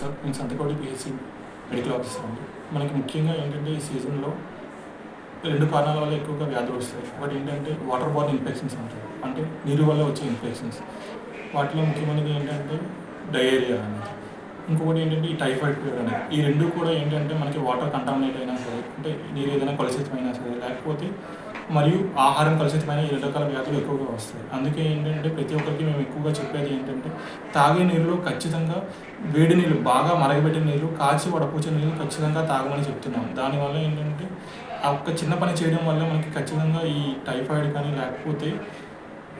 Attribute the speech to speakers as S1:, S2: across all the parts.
S1: Sir నేను సంతకోటి PHC medical officer అండి మనకి ముఖ్యంగా ఏంటంటే ఈ సీజన్లో రెండు కారణాల వల్ల ఎక్కువగా వ్యాధులు వస్తాయి. ఒకటి ఏంటంటే వాటర్ బార్న్ ఇన్ఫెక్షన్స్ అంటారు. అంటే నీరు వల్ల వచ్చే ఇన్ఫెక్షన్స్ వాటిలో ముఖ్యమైనది ఏంటంటే డయేరియా అనేది. ఇంకొకటి ఏంటంటే ఈ టైఫాయిడ్ ఫీవర్ అనేది. ఈ రెండు కూడా ఏంటంటే మనకి వాటర్ కంటామినేట్ అయినా సరే అంటే నీరు ఏదైనా కలుషితమైనా సరే లేకపోతే మరియు ఆహారం కలుషితమైన ఈ రెండు రకాల వ్యాధులు ఎక్కువగా వస్తాయి. అందుకే ఏంటంటే ప్రతి ఒక్కరికి మేము ఎక్కువగా చెప్పేది ఏంటంటే తాగే నీరులో ఖచ్చితంగా వేడి నీళ్ళు బాగా మరగబెట్టిన నీళ్ళు కాచి వడపూచిన నీళ్ళు ఖచ్చితంగా తాగమని చెప్తున్నాం. దానివల్ల ఏంటంటే ఆ ఒక్క చిన్న పని చేయడం వల్ల మనకి ఖచ్చితంగా ఈ టైఫాయిడ్ కానీ లేకపోతే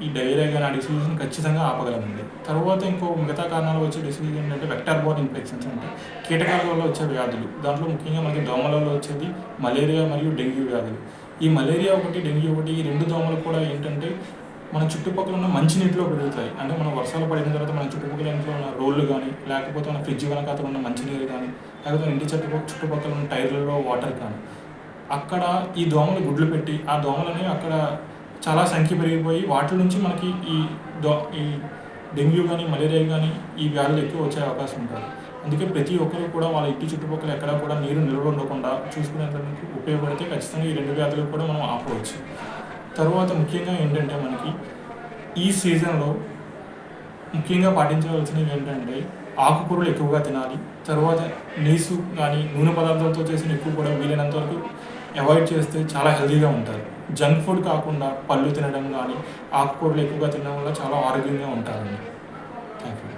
S1: ఈ డైరియా కానీ ఆ డిసీజ్ని ఖచ్చితంగా ఆపగలమండి. తర్వాత ఇంకో మిగతా కారణాలు వచ్చే డిసీజ్ ఏంటంటే వెక్టర్ బోర్న్ ఇన్ఫెక్షన్స్ అంటే కీటకాల వల్ల వచ్చే వ్యాధులు. దాంట్లో ముఖ్యంగా మనకి దోమల వల్ల వచ్చేది మలేరియా మరియు డెంగ్యూ వ్యాధులు. ఈ మలేరియా ఒకటి డెంగ్యూ ఒకటి ఈ రెండు దోమలు కూడా ఏంటంటే మన చుట్టుపక్కల ఉన్న మంచినీటిలో పెరుగుతాయి. అంటే మన వర్షాలు పడిన తర్వాత మన చుట్టుపక్కల ఇంట్లో ఉన్న రోళ్ళు కానీ లేకపోతే మన ఫ్రిడ్జ్ వెనకాతలు ఉన్న మంచినీరు కానీ లేకపోతే ఇంటి చుట్టుపక్కల చుట్టుపక్కల ఉన్న టైర్లలో వాటర్ కానీ. అక్కడ ఈ దోమలు గుడ్లు పెట్టి ఆ దోమలని అక్కడ చాలా సంఖ్య పెరిగిపోయి వాటి నుంచి మనకి ఈ దో ఈ డెంగ్యూ కానీ మలేరియా కానీ ఈ వ్యాధులు ఎక్కువ వచ్చే అవకాశం ఉంటుంది. అందుకే ప్రతి ఒక్కరు కూడా వాళ్ళ ఇంటి చుట్టుపక్కల ఎక్కడా కూడా నీరు నిల్వ ఉండకుండా చూసుకునేటువంటి ఉపయోగపడితే ఖచ్చితంగా ఈ రెండు వ్యాధులు కూడా మనం ఆపవచ్చు. తర్వాత ముఖ్యంగా ఏంటంటే మనకి ఈ సీజన్లో ముఖ్యంగా పాటించవలసినవి ఏంటంటే ఆకుకూరలు ఎక్కువగా తినాలి. తర్వాత నీసు కానీ నూనె పదార్థాలతో చేసిన ఎక్కువ కూడా వీలైనంత వరకు అవాయిడ్ చేస్తే చాలా హెల్దీగా ఉంటారు. జంక్ ఫుడ్ కాకుండా పళ్ళు తినడం కానీ ఆకుకూరలు ఎక్కువగా తినడం వల్ల చాలా ఆరోగ్యంగా ఉంటారండి. Thank you